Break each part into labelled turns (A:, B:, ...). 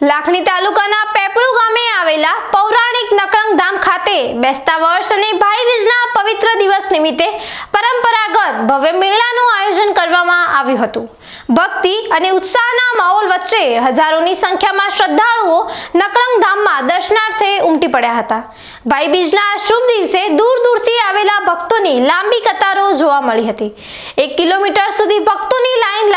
A: લાખણી તાલુકાના પેપળુ ગામે આવેલા પૌરાણિક નકળંગ ધામ ખાતે બેસતા વર્ષ અને ભાઈ બીજના પવિત્ર દિવસ નિમિત્તે પરંપરાગત ભવ્ય મેળાનું આયોજન કરવામાં આવ્યું હતું. ભક્તિ અને ઉત્સાહના માહોલ વચ્ચે હજારોની સંખ્યામાં શ્રદ્ધાળુઓ નકળંગ ધામમાં દર્શનાર્થે ઉમટી પડ્યા હતા. ભાઈ બીજના શુભ દિવસે દૂર દૂરથી આવેલા ભક્તોની લાંબી કતારો જોવા મળી હતી. એક કિલોમીટર સુધી લાઈન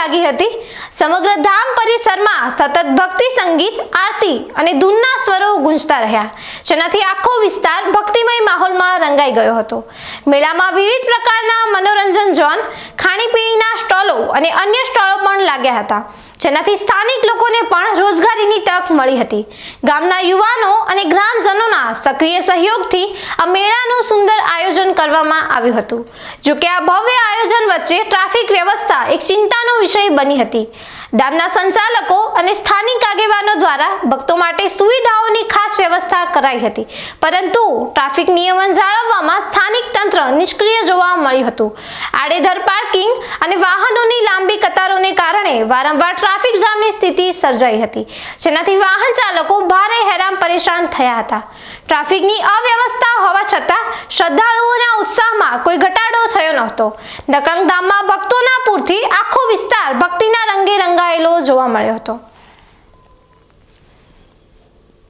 A: લાગી હતી. સમગ્ર ધામ પરિસરમાં સતત ભક્તિ સંગીત, આરતી અને ધૂનના સ્વરો ગુંજતા રહ્યા. જેનાથી આખો વિસ્તાર ભક્તિમય માહોલમાં રંગાઈ ગયો હતો. મેળામાં વિવિધ પ્રકારના મનોરંજન ઝોન, ખાણીપીણીના સ્ટોલો અને અન્ય સ્ટોલો પણ લાગ્યા હતા. જેનાથી સ્થાનિક લોકોને પણ રોજગારીની તક મળી હતી. ગામના યુવાનો અને ગ્રામજનોના સક્રિય સહયોગથી આ મેળાનું સુંદર આયોજન કરવામાં આવ્યું હતું. જોકે આ ભવ્ય આયોજન વચ્ચે ટ્રાફિક વ્યવસ્થા એક ચિંતાનો વિષય બની હતી. ડામના સંચાલકો અને સ્થાનિક આગેવાનો દ્વારા ભક્તો માટે સુવિધાઓની ખાસ વ્યવસ્થા કરાઈ હતી. પરંતુ ટ્રાફિક નિયમન જાળવવામાં સ્થાનિક નિષ્ક્રિય જોવા મળ્યું હતું. આડેધર પાર્કિંગ અને વાહનોની લાંબી કતારોને કારણે વારંવાર ટ્રાફિક જામની સ્થિતિ સર્જાઈ હતી. જેનાથી વાહન ચાલકો ભારે હેરાન પરેશાન થયા હતા. ટ્રાફિકની અવ્યવસ્થા હોવા છતાં શ્રદ્ધાળુઓના ઉત્સાહમાં કોઈ ઘટાડો થયો નહોતો. નકળંગ ધામમાં ભક્તોના પૂરથી આખો વિસ્તાર ભક્તિના રંગે રંગાયેલો જોવા મળ્યો હતો.